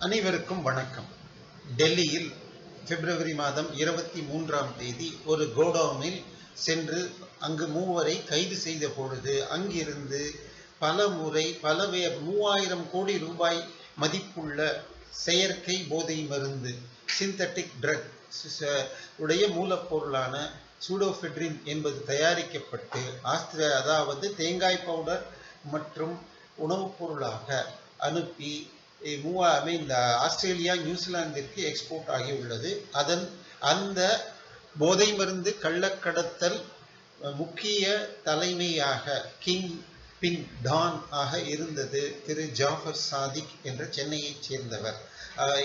அனைவருக்கும் வணக்கம். டெல்லியில் பிப்ரவரி மாதம் இருபத்தி மூன்றாம் தேதி ஒரு கோடவுனில் சென்று அங்கு மூவரை கைது செய்த பொழுது அங்கிருந்து பல முறை பல மூவாயிரம் கோடி ரூபாய் மதிப்புள்ள செயற்கை போதை மருந்து சிந்தட்டிக் ட்ரக் உடைய மூலப்பொருளான சூடோஃபெட்ரின் என்பது தயாரிக்கப்பட்டு ஆஸ்திர அதாவது தேங்காய் பவுடர் மற்றும் உணவுப் பொருளாக அனுப்பி இ- மூவா ஐ மீன் ஆஸ்திரேலியா நியூசிலாந்திற்கு எக்ஸ்போர்ட் ஆகியுள்ளது அதன் அந்த போதை மருந்து கள்ளக்கடத்தல் முக்கிய தலைமையாக கிங் பின் டான் ஆக இருந்தது. திரு ஜாஃபர் சாதிக் என்ற சென்னையைச் சேர்ந்தவர்.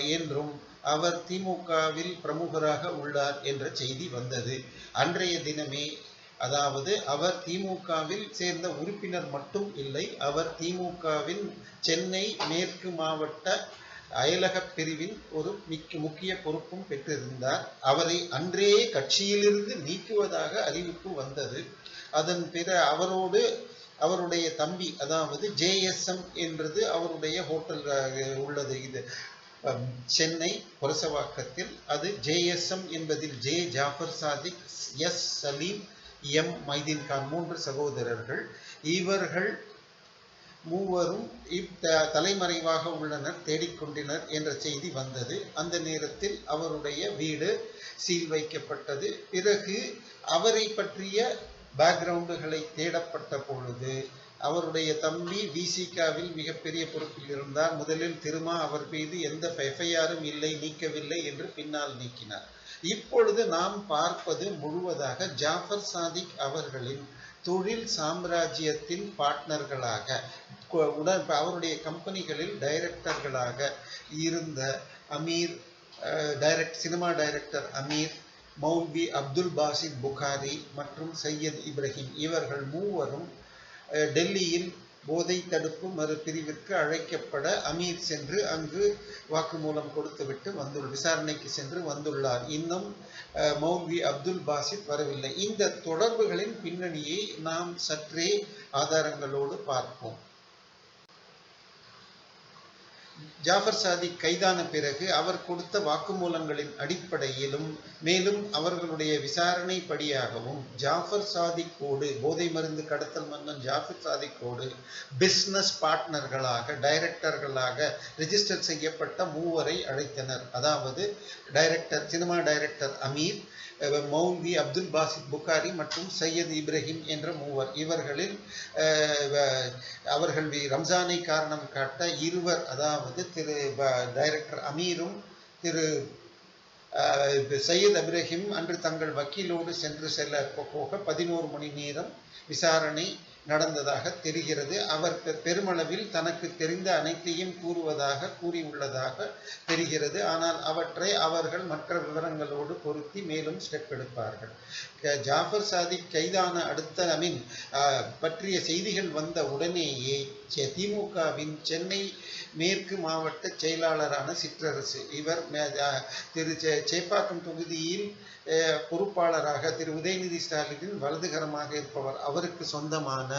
என்றும் அவர் திமுகவில் பிரமுகராக உள்ளார் என்ற செய்தி வந்தது. அன்றைய தினமே அதாவது அவர் திமுகவில் சேர்ந்த உறுப்பினர் மட்டும் இல்லை அவர் திமுகவின் சென்னை மேற்கு மாவட்ட அயலகப் பிரிவின் ஒரு மிக்க முக்கிய பொறுப்பும் பெற்றிருந்தார். அவரை அன்றே கட்சியிலிருந்து நீக்குவதாக அறிவிப்பு வந்தது. அதன் பிற அவரோடு அவருடைய தம்பி அதாவது ஜேஎஸ்எம் என்றது அவருடைய ஹோட்டல் உள்ளது. இது சென்னை புரசவாக்கத்தில். அது ஜேஎஸ்எம் என்பதில் J Jaffer Sadiq S Saleem M. Mydeen Khan மூன்று சகோதரர்கள். இவர்கள் மூவரும் இத்த தலைமறைவாக உள்ளனர் தேடிக்கொண்டனர் என்ற செய்தி வந்தது. அந்த நேரத்தில் அவருடைய வீடு சீல் வைக்கப்பட்டது. பிறகு அவரை பற்றிய பேக்ரவுண்டுகளை தேடப்பட்ட பொழுது அவருடைய தம்பி விசிகாவில் மிகப்பெரிய பொறுப்பில் இருந்தார். முதலில் திருமா அவர் மீது எந்த எஃப்ஐஆரும் இல்லை நீக்கவில்லை என்று பின்னால் நீக்கினார். இப்பொழுது நாம் பார்ப்பது முழுவதாக ஜாஃபர் சாதிக் அவர்களின் தொழில் சாம்ராஜ்யத்தின் பார்ட்னர்களாக உடன் அவருடைய கம்பெனிகளில் டைரக்டர்களாக இருந்த Ameer direct cinema director Ameer Moulvi Abdul Basith Bukhari மற்றும் சையத் இப்ராஹிம் இவர்கள் மூவரும் டெல்லியில் போதை தடுப்பு மறு பிரிவிற்கு அழைக்கப்பட அமீர் சென்று அங்கு வாக்குமூலம் கொடுத்துவிட்டு வந்துள்ள விசாரணைக்கு சென்று வந்துள்ளார். இன்னும் மௌல்வி அப்துல் பாசித் வரவில்லை. இந்த தொடர்புகளின் பின்னணியை நாம் சற்றே ஆதாரங்களோடு பார்ப்போம். ஜாஃபர் சாதிக் கைதான பிறகு அவர் கொடுத்த வாக்குமூலங்களின் அடிப்படையிலும் மேலும் அவர்களுடைய விசாரணை படியாகவும் ஜாஃபர் சாதிக்கோடு போதை மருந்து கடத்தல் மன்னன் ஜாஃபர் சாதிக்கோடு பிஸ்னஸ் பார்ட்னர்களாக டைரக்டர்களாக ரிஜிஸ்டர் செய்யப்பட்ட மூவரை அழைத்தனர். அதாவது director cinema director Ameer Moulvi Abdul Basith Bukhari மற்றும் சையத் இப்ராஹிம் என்ற மூவர். இவர்களில் வ- அவர்கள் ரம்ஜானை காரணம் காட்ட இருவர் அதாவது திரு டைரக்டர் அமீரும் திரு சையத் இப்ராஹிம் அன்று தங்கள் வக்கீலோடு சென்று செல்ல போக பதினோரு மணி நேரம் விசாரணை நடந்ததாக தெரிகிறது. அவர் பெருமளவில் தனக்கு தெரிந்த அனைத்தையும் கூறுவதாக கூறியுள்ளதாக தெரிகிறது. ஆனால் அவற்றை அவர்கள் மற்ற விவரங்களோடு பொருத்தி மேலும் ஸ்டெப் எடுப்பார்கள். ஜாஃபர் சாதிக் கைதான அடுத்த ஐ மீன் பற்றிய செய்திகள் வந்த உடனேயே திமுகவின் சென்னை மேற்கு மாவட்ட செயலாளரான சிற்றரசு இவர் திரு சேப்பாக்கம் தொகுதியில் அஹ், பொறுப்பாளராக திரு உதயநிதி ஸ்டாலினின் வலதுகரமாக இருப்பவர். அவருக்கு சொந்தமான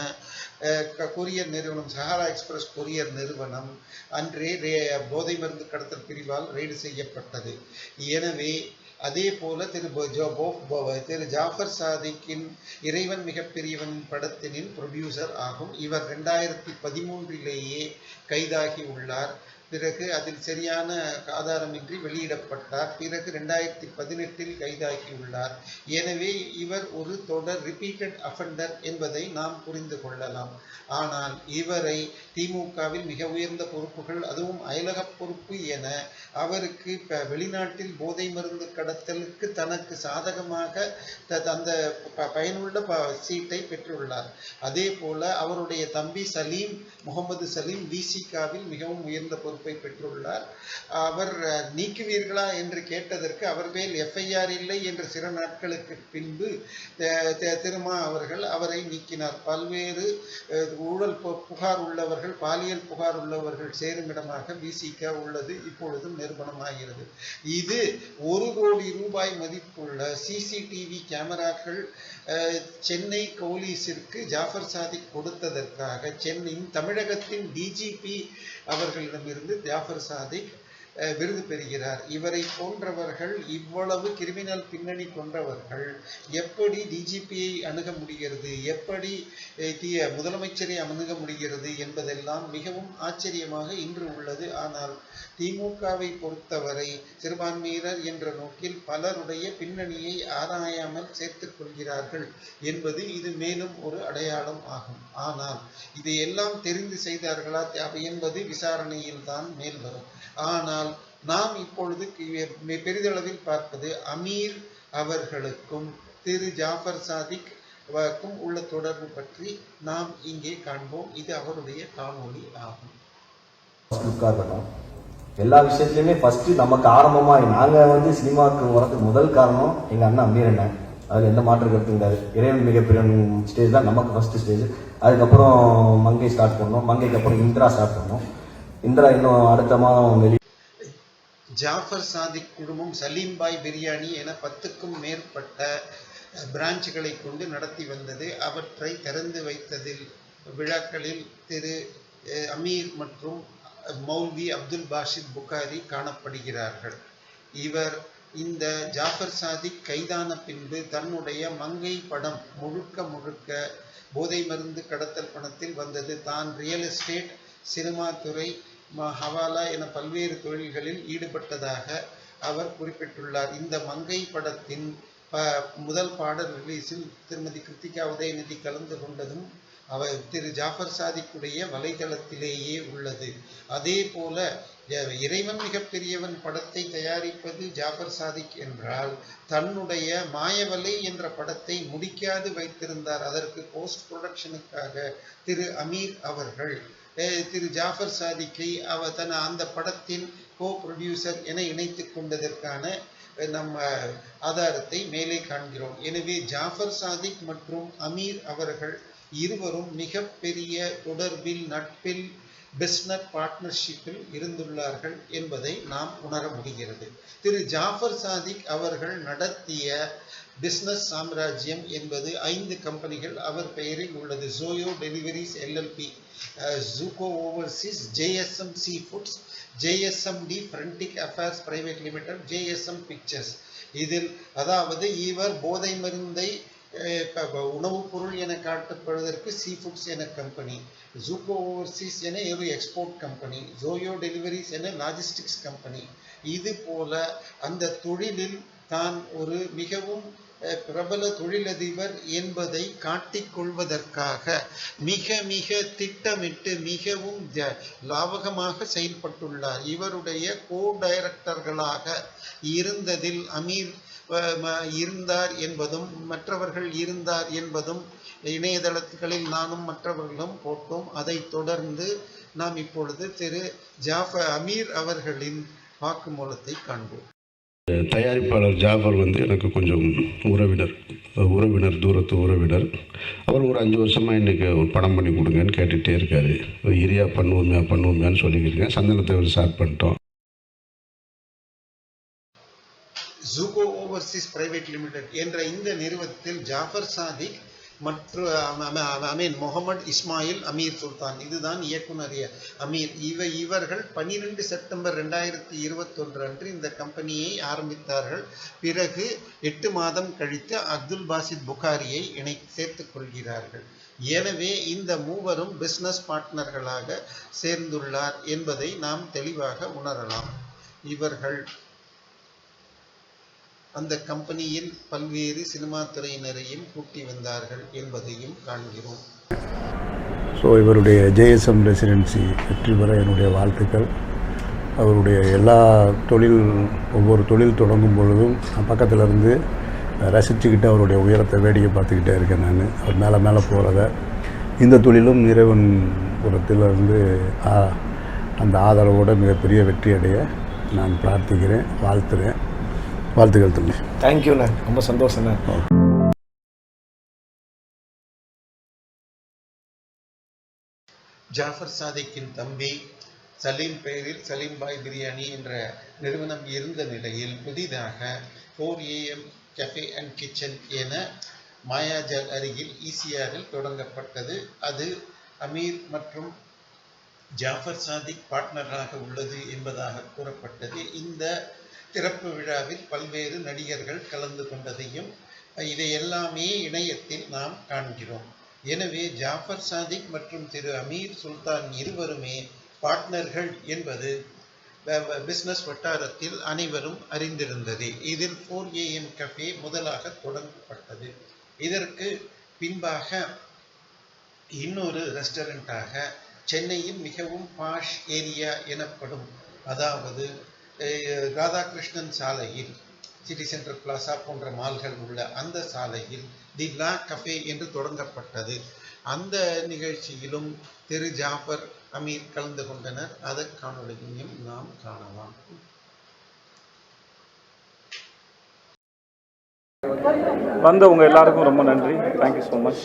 நிறுவனமான கொரியர் நிறுவனம் சஹாரா எக்ஸ்பிரஸ் கொரியர் நிறுவனம் அன்றே ரே- போதை மருந்து கடத்தல் பிரிவால் ரெய்டு செய்யப்பட்டது. எனவே அதே போல திரு ஜோ- திரு ஜாஃபர் சாதிக்கின் இறைவன் மிகப்பெரியவன் படத்தினின் ப்ரொடியூசர் ஆகும். இவர் ரெண்டாயிரத்தி பதிமூன்றிலேயே கைதாகி உள்ளார். பிறகு அதில் சரியான ஆதாரமின்றி வெளியிடப்பட்டார். பிறகு ரெண்டாயிரத்தி பதினெட்டில் கைதாகியுள்ளார். எனவே இவர் ஒரு தொடர் ரிப்பீட்டட் அஃபெண்டர் என்பதை நாம் புரிந்து கொள்ளலாம். ஆனால் இவரை திமுகவில் மிக உயர்ந்த பொறுப்புகள் அதுவும் அயலக பொறுப்பு என அவருக்கு இப்போ வெளிநாட்டில் போதை மருந்து கடத்தலுக்கு தனக்கு சாதகமாக த- அந்த ப- பயனுள்ள ப- சீட்டை பெற்றுள்ளார். அதே போல அவருடைய தம்பி சலீம் முகமது சலீம் விசிகாவில் மிகவும் உயர்ந்த பொறுப்பு பெற்றுள்ளார். அவர் நீக்குவீர்களா என்று கேட்டதற்கு அவர் மேல் எஃப்ஐஆர் இல்லை என்று சில நாட்களுக்கு பின்பு திருமா அவர்கள் அவரை நீக்கினார். பல்வேறு ஊழல் புகார் உள்ளவர்கள் பாலியல் புகார் உள்ளவர்கள் சேரும் இடமாக விசிக உள்ளது. இப்பொழுதும் நிரூபணமாகிறது. இது ஒரு கோடி ரூபாய் மதிப்புள்ள சிசிடிவி கேமராக்கள் சென்னை போலீஸிற்கு ஜாஃபர் சாதிக் கொடுத்ததற்காக சென்னையின் தமிழகத்தின் டிஜிபி அவர்களிடமிருந்து ஜாஃபர் சாதிக் அஹ், விருது பெறுகிறார். இவரை போன்றவர்கள் இவ்வளவு கிரிமினல் பின்னணி கொண்டவர்கள். எப்படி டிஜிபியை அணுக முடிகிறது? எப்படி முதலமைச்சரை அணுக முடிகிறது என்பதெல்லாம் மிகவும் ஆச்சரியமாக இன்று உள்ளது. ஆனால் திமுகவை பொறுத்தவரை சிறுபான்மையினர் என்ற நோக்கில் பலருடைய பின்னணியை ஆராயாமல் சேர்த்துக் கொள்கிறார்கள் என்பது இது மேலும் ஒரு அடையாளம் ஆகும். ஆனால் இதையெல்லாம் தெரிந்து செய்தார்களா? என்பது விசாரணையில் தான் மேல் வரும். ஆனால் நாம் இப்பொழுது பெரிதளவில் பார்ப்பது அமீர் அவர்களுக்கும் திரு ஜாஃபர் சாதிக் க்கும் உள்ள தொடர்பு பற்றி நாம் இங்கே காண்போம். இது அவருடைய காணொளி ஆகும். எல்லா விஷயத்துலையுமே ஃபர்ஸ்ட் நமக்கு ஆரம்பமாக நாங்கள் வந்து சினிமாவுக்கு வரதுக்கு முதல் காரணம் எங்கள் அண்ணன் அமீர் அண்ணன் அதில் எந்த மாற்று கருத்து கிடையாது. இறைவன் மிகப்பெரிய ஸ்டேஜ் தான். நமக்கு ஃபஸ்ட்டு ஸ்டேஜ் அதுக்கப்புறம் மங்கை ஸ்டார்ட் பண்ணோம். மங்கைக்கு அப்புறம் இந்திரா ஸ்டார்ட் பண்ணோம். இந்திரா இன்னும் அடுத்த மாதம் வெளி ஜாஃபர் சாதிக் குழுமம் சலீம் பாய் பிரியாணி என பத்துக்கும் மேற்பட்ட பிரான்ச்சுகளை கொண்டு நடத்தி வந்தது. அவற்றை திறந்து வைத்ததில் விழாக்களில் திரு அமீர் மற்றும் மௌல்வி அப்துல் பாஷித் புகாரி காணப்படுகிறார்கள். இவர் இந்த ஜாஃபர் சாதிக் கைதான பின்பு தன்னுடைய மங்கை படம் முழுக்க முழுக்க போதை மருந்து கடத்தல் பணத்தில் வந்தது. தான் ரியல் எஸ்டேட் சினிமா துறை ஹவாலா என பல்வேறு தொழில்களில் ஈடுபட்டதாக அவர் குறிப்பிட்டுள்ளார். இந்த மங்கை படத்தின் ப முதல் பாடல் ரிலீஸில் திருமதி கிருத்திகா உதயநிதி கலந்து கொண்டதும் அவர் திரு ஜாஃபர் சாதிக்குடைய வலைதளத்திலேயே உள்ளது. அதே போல இறைவன் மிகப்பெரியவன் படத்தை தயாரிப்பது ஜாஃபர் சாதிக் என்றால் தன்னுடைய மாயவலை என்ற படத்தை முடிக்காது வைத்திருந்தார். அதற்கு போஸ்ட் ப்ரொடக்ஷனுக்காக திரு அமீர் அவர்கள் திரு ஜாஃபர் சாதிக்கை அவர் தன் அந்த படத்தின் கோ ப்ரொடியூசர் என இணைத்து கொண்டதற்கான நம்ம ஆதாரத்தை மேலே காண்கிறோம். எனவே ஜாஃபர் சாதிக் மற்றும் அமீர் அவர்கள் இருவரும் மிகப்பெரிய தொடர்பில் நட்பில் பிஸ்னஸ் பார்ட்னர்ஷிப்பில் இருந்துள்ளார்கள் என்பதை நாம் உணர முடிகிறது. திரு ஜாஃபர் சாதிக் அவர்கள் நடத்திய பிஸ்னஸ் சாம்ராஜ்யம் என்பது ஐந்து கம்பெனிகள் அவர் பெயரில் உள்ளது. Joyo Deliveries LLP Juko Overseas JSM Sea Foods JSMT Frontic Affairs Private Limited JSM Pictures இதில் அதாவது இவர் போதை மருந்தை உணவுப் பொருள் என காட்டப்படுவதற்கு சீ ஃபுட்ஸ் என கம்பெனி ஜூகோ ஓவர்சீஸ் என ஒரு எக்ஸ்போர்ட் கம்பெனி ஜோயோ டெலிவரிஸ் என லாஜிஸ்டிக்ஸ் கம்பெனி இது போல அந்த தொழிலில் தான் ஒரு மிகவும் பிரபல தொழிலதிபர் என்பதை காட்டிக்கொள்வதற்காக மிக மிக திட்டமிட்டு மிகவும் லாபகமாக லாவகமாக செயல்பட்டுள்ளார். இவருடைய கோ டைரக்டர்களாக இருந்ததில் அமீர் ம- இருந்தார் என்பதும் மற்றவர்கள் இருந்தார் என்பதும் இணையதளங்களில் நானும் மற்றவர்களும் போட்டோம். அதைத் தொடர்ந்து நாம் இப்பொழுது திரு ஜாஃப அமீர் அவர்களின் வாக்குமூலத்தை காண்போம். தயாரிப்பாளர் ஜாஃபர் வந்து எனக்கு கொஞ்சம் உறவினர் உறவினர் தூரத்து உறவினர். அவர் ஒரு அஞ்சு வருஷமாக இன்றைக்கி ஒரு படம் பண்ணி கொடுங்கன்னு கேட்டுகிட்டே இருக்காரு. இரியா பண்ணுவோமே பண்ணுவோமேன்னு சொல்லிக்கிருக்கேன் சந்தனத்தை ஒரு ஸ்டார்ட் பண்ணிட்டோம். ஜூகோ ஓவர்சீஸ் பிரைவேட் லிமிடெட் என்ற இந்த நிறுவனத்தில் ஜாஃபர் சாதிக் மற்றும் ஐ மீன் முகமது இஸ்மாயில் அமீர் சுல்தான். இதுதான் இயக்குனர் அமீர். இவ இவர்கள் பன்னிரெண்டு செப்டம்பர் ரெண்டாயிரத்தி இருபத்தொன்று அன்று இந்த கம்பெனியை ஆரம்பித்தார்கள். பிறகு எட்டு மாதம் கழித்து அப்துல் பாசித் புகாரியை இணை சேர்த்துக் கொள்கிறார்கள். எனவே இந்த மூவரும் பிசினஸ் பார்ட்னர்களாக சேர்ந்துள்ளார் என்பதை நாம் தெளிவாக உணரலாம். இவர்கள் அந்த கம்பெனியில் பல்வேறு சினிமா துறையினரையும் கூட்டி வந்தார்கள் என்பதையும் காண்கிறோம். ஸோ இவருடைய ஜேஎஸ்எம் ரெசிடென்சி வெற்றி பெற என்னுடைய வாழ்த்துக்கள். அவருடைய எல்லா தொழில் ஒவ்வொரு தொழில் தொடங்கும் பொழுதும் நான் பக்கத்தில் இருந்து ரசிச்சுக்கிட்டு அவருடைய உயரத்தை வேடிக்கை பார்த்துக்கிட்டே இருக்கேன் நான். அவர் மேலே மேலே போகிறத இந்த தொழிலும் இறைவன் புறத்திலிருந்து ஆ- அந்த ஆதரவோடு மிகப்பெரிய வெற்றி அடைய நான் பிரார்த்திக்கிறேன் வாழ்த்துறேன். வாழ்த்துக்கள் தம்பி. தேங்க்யூண்ணே ரொம்ப சந்தோஷண்ணே ஜாஃபர் சாதிக்கின் தம்பி சலீம் பெயரில் சலீம் பாய் பிரியாணி என்ற நிறுவனம் இருந்த நிலையில் புதிதாக four AM cafe and kitchen என மாயாஜால் அருகில் ஈசிஆரில் தொடங்கப்பட்டது. அது அமீர் மற்றும் ஜாஃபர் சாதிக் பார்ட்னராக உள்ளது என்பதாக கூறப்பட்டது. இந்த திறப்பு விழாவில் பல்வேறு நடிகர்கள் கலந்து கொண்டதையும் இதை எல்லாமே இணையத்தில் நாம் காண்கிறோம். எனவே ஜாஃபர் சாதிக் மற்றும் திரு அமீர் சுல்தான் இருவருமே பார்ட்னர்கள் என்பது பிஸ்னஸ் வட்டாரத்தில் அனைவரும் அறிந்திருந்தது. இதில் ஃபோர் ஏஎம் கஃபே முதலாக தொடங்கப்பட்டது. இதற்கு பின்பாக இன்னொரு ரெஸ்டாரண்ட்டாக சென்னையில் மிகவும் பாஷ் ஏரியா எனப்படும் அதாவது ராதாகிருஷ்ணன் சாலையில் சிட்டி சென்டர் பிளாசா போன்ற மால்கள் உள்ள அந்த சாலையில் தி லா கஃபே என்று தொடங்கப்பட்டது. அந்த நிகழ்ச்சியிலும் திரு ஜாஃபர் அமீர் கலந்து கொண்டனர். அதன் நாம் காணலாம். வந்தவங்க எல்லாருக்கும் ரொம்ப நன்றி. தேங்க்யூ ஸோ மச்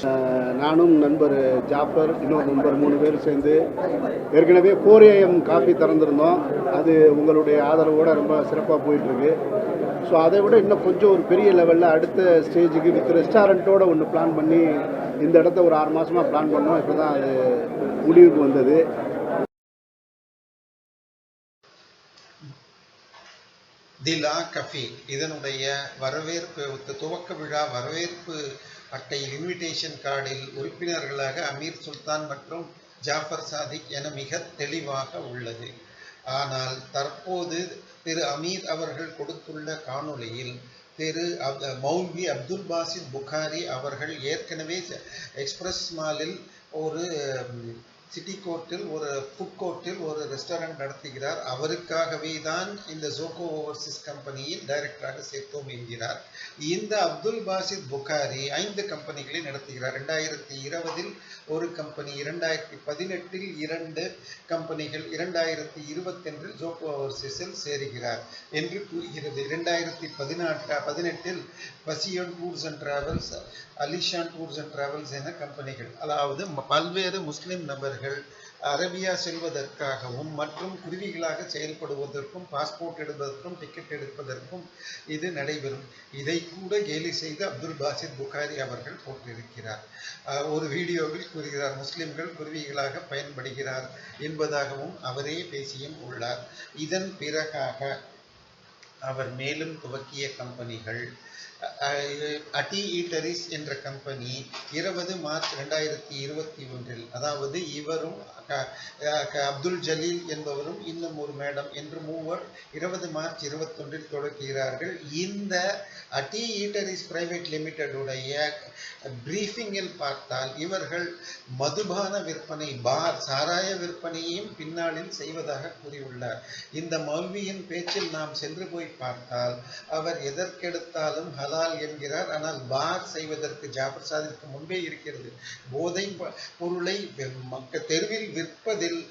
நானும் நண்பர் ஜாஃபர் இன்னொரு நண்பர் மூணு பேர் சேர்ந்து ஏற்கனவே ஃபோர் ஏஎம் காஃபி திறந்திருந்தோம். அது உங்களுடைய ஆதரவோடு ரொம்ப சிறப்பாக போயிட்டுருக்கு. ஸோ அதை விட இன்னும் கொஞ்சம் ஒரு பெரிய லெவலில் அடுத்த ஸ்டேஜுக்கு வித் ரெஸ்டாரண்ட்டோட ஒன்று பிளான் பண்ணி இந்த இடத்த ஒரு ஆறு மாதமாக பிளான் பண்ணோம். இப்போ தான் அது முடிவுக்கு வந்தது. திலா கஃபி இதனுடைய வரவேற்பு துவக்க விழா வரவேற்பு அட்டையில் இன்விடேஷன் கார்டில் உறுப்பினர்களாக அமீர் சுல்தான் மற்றும் ஜாஃபர் சாதிக் என மிக தெளிவாக உள்ளது. ஆனால் தற்போது திரு அமீர் அவர்கள் கொடுத்துள்ள காணொளியில் திரு அப் மௌல்வி அப்துல் பாசித் புகாரி அவர்கள் ஏற்கனவே எக்ஸ்பிரஸ் மாலில் ஒரு சிட்டி கோர்ட்டில் ஒரு ஃபுட் கோர்ட்டில் ஒரு ரெஸ்டாரண்ட் நடத்துகிறார். அவருக்காகவே தான் இந்த ஜோகோ ஓவர்சீஸ் கம்பெனியில் டைரக்டராக சேர்த்தோம் என்கிறார். இந்த அப்துல் பாசித் புகாரி ஐந்து கம்பெனிகளை நடத்துகிறார். ரெண்டாயிரத்தி இருபதில் ஒரு கம்பெனி இரண்டாயிரத்தி பதினெட்டில் இரண்டு கம்பெனிகள் இரண்டாயிரத்தி இருபத்தொன்றில் ஜோகோ ஓவர்சீஸில் சேருகிறார் என்று கூறுகிறது. இரண்டாயிரத்தி பதினாறு பதினெட்டில் passion tours and travels Alishan tours and travels என கம்பெனிகள் அதாவது பல்வேறு முஸ்லிம் நபர்கள் அரேபியா செல்வதற்காகவும் மற்றும் குருவிகளாக செயல்படுவதற்கும் பாஸ்போர்ட் எடுப்பதற்கும் டிக்கெட் எடுப்பதற்கும் இது நடைபெறும். இதை கூட கேலி செய்து அப்துல் பாசித் புகாரி அவர்கள் போட்டிருக்கிறார். ஒரு வீடியோவில் கூறுகிறார் முஸ்லிம்கள் குருவிகளாக பயன்படுகிறார் என்பதாகவும் அவரே பேசியும் உள்ளார். இதன் பிறகாக அவர் மேலும் துவக்கிய கம்பெனிகள் அட்டி அடி ஈட்டரிஸ் என்ற கம்பெனி இருபது மார்ச் ரெண்டாயிரத்தி இருபத்தி ஒன்றில் அதாவது இவரும் க- அப்துல் ஜலீல் என்பவரும் இன்னும் ஒரு மேடம் என்று மூவர் இருபது மார்ச் இருபத்தொன்றில் தொடங்குகிறார்கள் இந்த அடி ஈட்டரிஸ் பிரைவேட் லிமிடெடுடைய பிரீஃபிங்கில் பார்த்தால் இவர்கள் மதுபான விற்பனை பார் சாராய விற்பனையையும் பின்னாளில் செய்வதாக கூறியுள்ளார். இந்த மௌல்வியின் பேச்சில் நாம் சென்று போய் பார்த்தால் அவர் எதற்கெடுத்தாலும் ஹலால் என்கிறார். ஆனால் பார் செய்வதற்கு ஜாஃபர் சாதிற்கு முன்பே இருக்கிறது. போதை ப- பொருளை வெ- மக்க தெருவில் விற்பதில்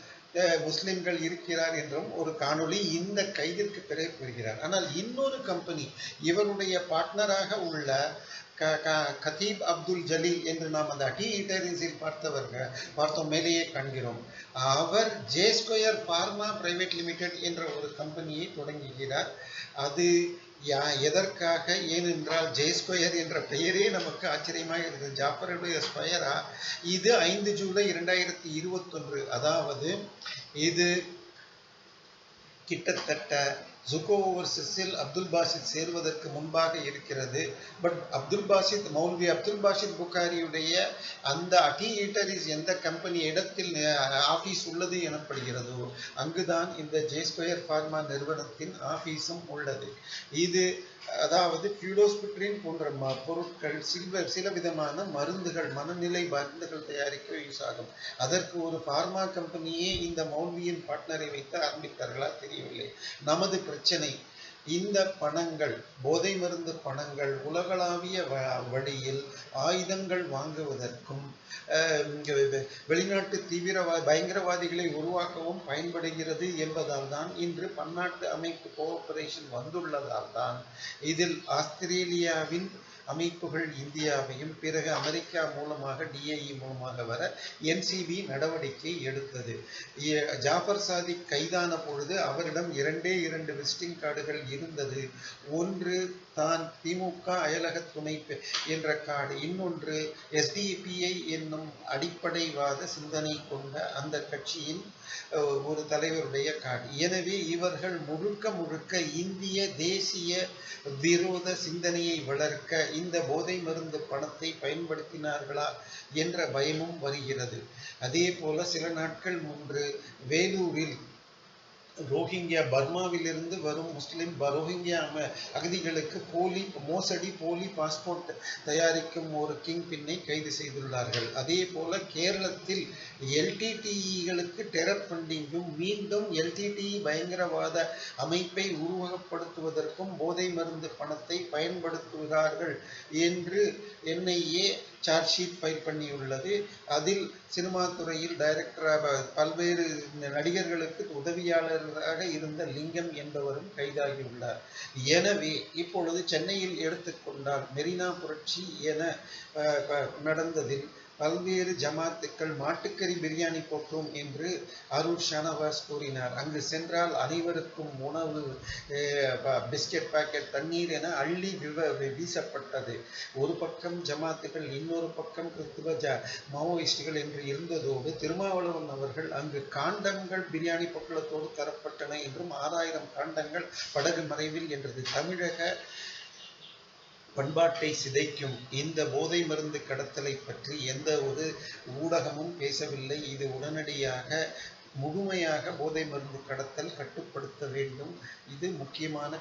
முஸ்லிம்கள் இருக்கிறார் என்றும் ஒரு காணொளி இந்த கைதிற்கு பிறகு கூறுகிறார். ஆனால் இன்னொரு கம்பெனி இவருடைய பார்ட்னராக உள்ள க- க- கதீப் அப்துல் ஜலீல் என்று நாம் அந்த அடி ஈட்டரிஸில் பார்த்தவர்கள் பார்த்தோம் மேலேயே காண்கிறோம். அவர் J square pharma private limited என்ற ஒரு கம்பெனியை தொடங்குகிறார். அது யா எதற்காக ஏனென்றால் ஜெய் ஸ்கொயர் என்ற பெயரே நமக்கு ஆச்சரியமாக இருந்தது. ஜாஃபருடைய ஸ்கொயரா இது ஐந்து ஜூலை இரண்டாயிரத்தி இருபத்தொன்று. அதாவது இது கிட்டத்தட்ட ஜுகோ ஓவர்சிஸில் அப்துல் பாசித் சேர்வதற்கு முன்பாக இருக்கிறது. பட் அப்துல் பாசித் மௌல்வி அப்துல் பாசித் புகாரியுடைய அந்த அடி ஈட்டரிஸ் எந்த கம்பெனி இடத்தில் ஆஃபீஸ் உள்ளது எனப்படுகிறதோ அங்குதான் இந்த ஜே ஸ்கொயர் ஃபார்மா நிறுவனத்தின் ஆஃபீஸும் உள்ளது. இது அதாவது பியூடோஸ்பிட்ரின் போன்ற ம பொருட்கள் சில்வர் சில விதமான மருந்துகள் மனநிலை மருந்துகள் தயாரிக்க யூஸ் ஆகும். அதற்கு ஒரு ஃபார்மா கம்பெனியே இந்த மௌல்வியின் பார்ட்னரை வைத்து ஆரம்பித்தார்களா தெரியவில்லை. நமது பிரச்சனை இந்த பணங்கள் போதை மருந்து பணங்கள் உலகளாவிய வழியில் ஆயுதங்கள் வாங்குவதற்கும் அஹ், வெளிநாட்டு தீவிரவா பயங்கரவாதிகளை உருவாக்கவும் பயன்படுகிறது என்பதால் தான் இன்று பன்னாட்டு அமைப்பு கோஆபரேஷன் வந்துள்ளதால் தான் இதில் ஆஸ்திரேலியாவின் அமைப்புகள் இந்தியாவையும் பிறகு அமெரிக்கா மூலமாக டிஐஇ மூலமாக வர என்சிபி நடவடிக்கை எடுத்தது. ஜாஃபர் சாதிக் கைதான பொழுது அவரிடம் இரண்டே இரண்டு விசிட்டிங் கார்டுகள் இருந்தது. ஒன்று தான் திமுக அயலக துணை என்ற காடு இன்னொன்று எஸ்டிபிஐ என்னும் அடிப்படைவாத சிந்தனை கொண்ட அந்த கட்சியின் ஒரு தலைவருடைய காடு எனவே இவர்கள் முழுக்க முழுக்க இந்திய தேசிய விரோத சிந்தனையை வளர்க்க இந்த போதை மருந்து பணத்தை பயன்படுத்தினார்களா என்ற பயமும் வருகிறது. அதே போல சில நாட்கள் முன்று வேலூரில் ரோஹிங்கியா பர்மாவிலிருந்து வரும் முஸ்லிம் ரோஹிங்கியா அம- அகதிகளுக்கு போலி மோசடி போலி பாஸ்போர்ட் தயாரிக்கும் ஒரு கிங் பின்னை கைது செய்துள்ளார்கள். அதே போல கேரளத்தில் எல்டிடிஇகளுக்கு டெரர் ஃபண்டிங்கும் மீண்டும் எல்டிடிஇ பயங்கரவாத அமைப்பை உருவகப்படுத்துவதற்கும் போதை மருந்து பணத்தை பயன்படுத்துகிறார்கள் என்று என்ஐஏ சார்ஜ் ஷீட் ஃபைல் பண்ணியுள்ளது. அதில் சினிமா துறையில் டைரக்டராக பல்வேறு நடிகர்களுக்கு உதவியாளராக இருந்த லிங்கம் என்பவரும் கைதாகியுள்ளார். எனவே இப்பொழுது சென்னையில் எடுத்துக்கொண்டால் மெரினா புரட்சி என நடந்ததில் பல்வேறு ஜமாத்துக்கள் மாட்டுக்கறி பிரியாணி போட்டோம் என்று அருள் ஷானவாஸ் கூறினார். அங்கு சென்றால் அனைவருக்கும் உணவு ப- பிஸ்கெட் பாக்கெட் தண்ணீர் என அள்ளி விவ வீசப்பட்டது. ஒரு பக்கம் ஜமாத்துகள் இன்னொரு பக்கம் கிறிஸ்துவ ஜ மாவோயிஸ்டுகள் என்று இருந்ததோடு திருமாவளவன் அவர்கள் அங்கு காண்டங்கள் பிரியாணி பொட்டலத்தோடு தரப்பட்டன என்றும் ஆறாயிரம் காண்டங்கள் படகு மறைவில் என்றது. தமிழக பண்பாட்டை சிதைக்கும் இந்த போதை மருந்து கடத்தலை பற்றி எந்த ஒரு ஊடகமும் பேசவில்லை. இது உடனடியாக முழுமையாக போதை மருந்து கடத்தல் கட்டுப்படுத்த வேண்டும். இது முக்கியமான